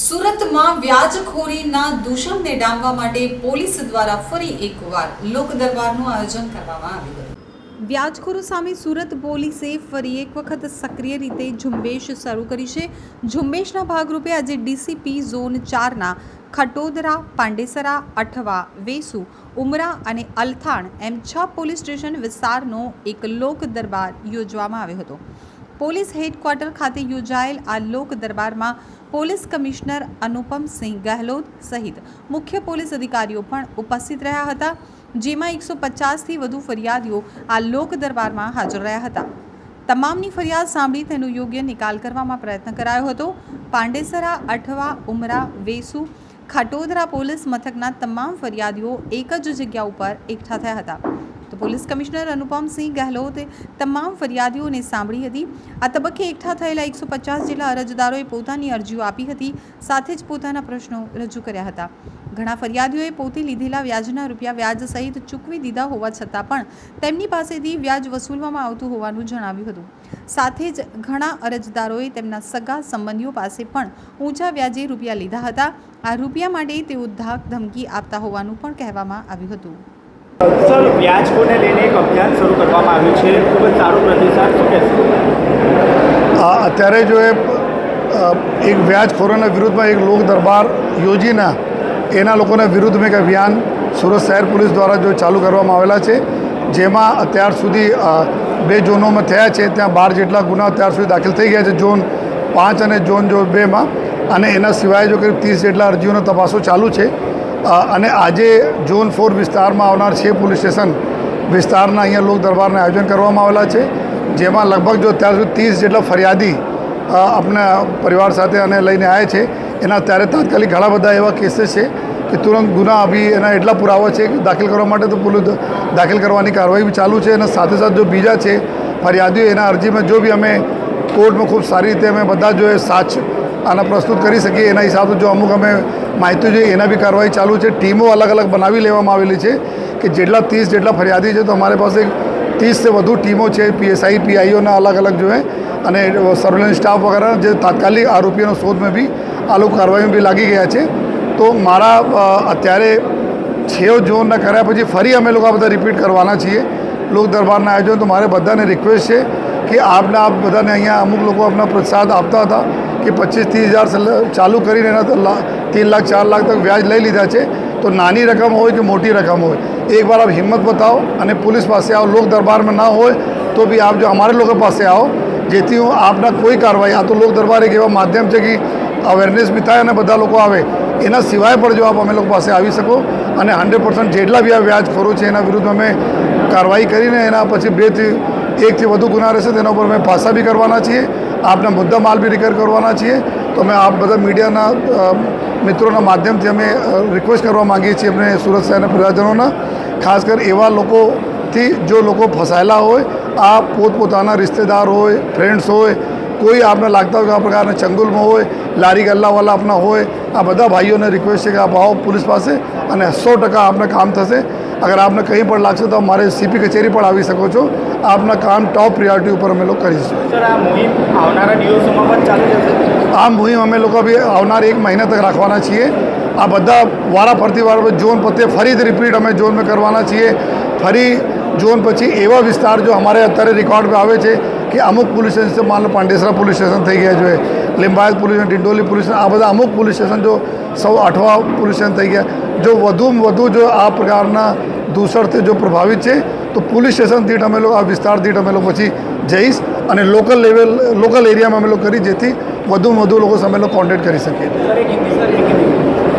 સુરતમાં વ્યાજખોરીના દૂષણને ડામવા માટે પોલીસ દ્વારા ફરી એકવાર લોક દરબારનું આયોજન કરવામાં આવ્યું હતું. વ્યાજખોરો સામે સુરત પોલીસે ફરી એક વખત સક્રિય રીતે ઝુંબેશ શરૂ કરી છે. ઝુંબેશના ભાગરૂપે આજે ડીસીપી ઝોન ચારના ખટોદરા, પાંડેસરા, અઠવા, વેસુ, ઉમરા અને અલથાણ એમ છ પોલીસ સ્ટેશન વિસ્તારનો એક લોક દરબાર યોજવામાં આવ્યો હતો. પોલીસ હેડક્વાર્ટર ખાતે યોજાયેલ આ લોક દરબારમાં પોલીસ કમિશનર અનુપમસિંહ ગહેલોત સહિત મુખ્ય પોલીસ અધિકારીઓ પણ ઉપસ્થિત રહ્યા હતા, જેમાં એકસો પચાસથી વધુ ફરિયાદીઓ આ લોક દરબારમાં હાજર રહ્યા હતા. તમામની ફરિયાદ સાંભળી તેનો યોગ્ય નિકાલ કરવામાં પ્રયત્ન કરાયો હતો. પાંડેસરા, અઠવા, ઉમરા, વેસુ, ખાટોદરા પોલીસ મથકના તમામ ફરિયાદીઓ એક જ જગ્યા ઉપર એકઠા થયા હતા. તો પોલીસ કમિશનર અનુપમસિંહ ગહેલોતે તમામ ફરિયાદીઓને સાંભળી હતી. આ તબક્કે એકઠા થયેલા એકસો પચાસ જેટલા અરજદારોએ પોતાની અરજીઓ આપી હતી, સાથે જ પોતાના પ્રશ્નો રજૂ કર્યા હતા. ઘણા ફરિયાદીઓએ પોતે લીધેલા વ્યાજના રૂપિયા વ્યાજ સહિત ચૂકવી દીધા હોવા છતાં પણ તેમની પાસેથી વ્યાજ વસૂલવામાં આવતું હોવાનું જણાવ્યું હતું. સાથે જ ઘણા અરજદારોએ તેમના સગા સંબંધીઓ પાસે પણ ઊંચા વ્યાજે રૂપિયા લીધા હતા. આ રૂપિયા માટે તેઓ ધાક ધમકી આપતા હોવાનું પણ કહેવામાં આવ્યું હતું. સર, વ્યાજકોને લઈને એક અભિયાન શરૂ કરવામાં આવ્યું છે. ખૂબ જ સારો પ્રતિસાદ. શું કહેશો? અત્યારે જો એ એક વ્યાજખોરોના વિરુદ્ધમાં એક લોક દરબાર યોજીને, એના લોકોના વિરુદ્ધમાં એક અભિયાન સુરત શહેર પોલીસ દ્વારા જો ચાલુ કરવામાં આવેલા છે, જેમાં અત્યાર સુધી બે ઝોનોમાં થયા છે. ત્યાં બાર જેટલા ગુના અત્યાર સુધી દાખલ થઈ ગયા છે. ઝોન પાંચ અને ઝોન જો બેમાં, અને એના સિવાય જો કરીબ ત્રીસ જેટલા અરજીઓનો તપાસો ચાલુ છે. અને આજે ઝોન ફોર વિસ્તારમાં આવનાર છે પોલીસ સ્ટેશન વિસ્તારના અહીંયા લોક દરબારના આયોજન કરવામાં આવેલા છે, જેમાં લગભગ જો અત્યાર સુધી ત્રીસ જેટલા ફરિયાદી આપણા પરિવાર સાથે અને લઈને આવ્યા છે. એના ત્યારે તાત્કાલિક ઘણા બધા એવા કેસીસ છે કે તુરંત ગુના અભી એના એટલા પુરાવા છે કે દાખલ કરવા માટે તો પોલીસ દાખલ કરવાની કાર્યવાહી બી ચાલુ છે અને સાથે સાથે જો બીજા છે ફરિયાદીઓ, એના અરજીમાં જો બી અમે કોર્ટમાં ખૂબ સારી રીતે અમે બધા જો એ સાચ આના પ્રસ્તુત કરી શકીએ, એના હિસાબે જો અમુક અમે માહિતી જોઈએ, એના બી કાર્યવાહી ચાલુ છે. ટીમો અલગ અલગ બનાવી લેવામાં આવેલી છે કે જેટલા ત્રીસ જેટલા ફરિયાદી છે, તો અમારી પાસે ત્રીસથી વધુ ટીમો છે, પીએસઆઈ, પીઆઈઓના અલગ અલગ જોઈએ અને સર્વેલન્સ સ્ટાફ વગેરે જે તાત્કાલિક આરોપીઓનો શોધમાં બી આ લોકો કાર્યવાહીમાં બી લાગી ગયા છે. તો મારા અત્યારે છ ઝોનના કર્યા પછી ફરી અમે લોકો આ બધા રિપીટ કરવાના છીએ. લોક દરબારના આયોજન, તો મારે બધાને રિક્વેસ્ટ છે કે આપના, આપ બધાને અહીંયા અમુક લોકો આપના પ્રસાદ આપતા હતા. કે પચીસ ત્રીસ હજાર ચાલુ કરીને એના ત્રણ લાખ, ચાર લાખ તક વ્યાજ લઈ લીધા છે. તો નાની રકમ હોય કે મોટી રકમ હોય એક વાર આપ હિંમત બતાવો અને પોલીસ પાસે આવો, લોક દરબારમાં ના હોય, તો બી આપ જો અમારે લોકો પાસે આવો, જેથી હું આપના કોઈ કાર્યવાહી, આ તો લોક દરબાર એક એવા માધ્યમ છે કે અવેરનેસ બી થાય અને બધા લોકો આવે. એના સિવાય પણ જો આપ અમે લોકો પાસે આવી શકો અને હંડ્રેડ જેટલા બી આ વ્યાજ વ્યાજખોરો છે એના વિરુદ્ધ અમે કાર્યવાહી કરીને એના પછી બેથી એકથી વધુ ગુના રહેશે, તેના ઉપર અમે પાસા બી કરવાના છીએ. આપના મુદ્દા માલ બી રિકવર કરવાના છીએ. તો અમે આપ બધા મીડિયાના મિત્રોના માધ્યમથી અમે રિક્વેસ્ટ કરવા માગીએ છીએ અમને સુરત શહેરના પ્રજાજનોના ખાસ કરી એવા લોકોથી જો લોકો ફસાયેલા હોય આ પોતપોતાના રિશ્તેદાર હોય ફ્રેન્ડ્સ હોય, કોઈ આપને લાગતા હોય કે આ પ્રકારના ચંગુલમાં હોય, લારી ગલ્લાવાલા આપના હોય, આ બધા ભાઈઓને રિક્વેસ્ટ છે કે આપ આવો પોલીસ પાસે અને સો ટકા આપને કામ થશે. અગર આપને કંઈ પણ લાગશે તો અમારે સીપી કચેરી પણ આવી શકો છો. આપના કામ ટોપ પ્રિયોરિટી ઉપર અમે લોકો કરીશું આ મુહિમ અમે લોકો બી આવનાર એક મહિના તક રાખવાના છીએ. આ બધા વારા ફરતી વાર ઝોન પતે ફરીથી રિપીટ અમે ઝોનમાં કરવાના છીએ. ફરી ઝોન પછી એવા વિસ્તાર જો અમારે અત્યારે રેકોર્ડ આવે છે કે અમુક પોલીસ સ્ટેશન માન લો પાંડેસરા પોલીસ સ્ટેશન થઈ ગયા જોઈએ લિંબાયત પોલીસ ડિંડોલી પોલીસ આ બધા અમુક પોલીસ સ્ટેશન જો સૌ અઠવા પોલીસ સ્ટેશન થઈ ગયા. જો વધુમાં વધુ જો આ પ્રકારના દૂષણથી જો પ્રભાવિત છે, તો પોલીસ સ્ટેશન દીઠ અમે લોકો આ વિસ્તાર દીઠ અમે લોકો પછી જઈશ અને લોકલ લેવલ, લોકલ એરિયામાં અમે લોકો કરી જેથી વધુમાં વધુ લોકો સામે લોકો કોન્ટેક્ટ કરી શકીએ.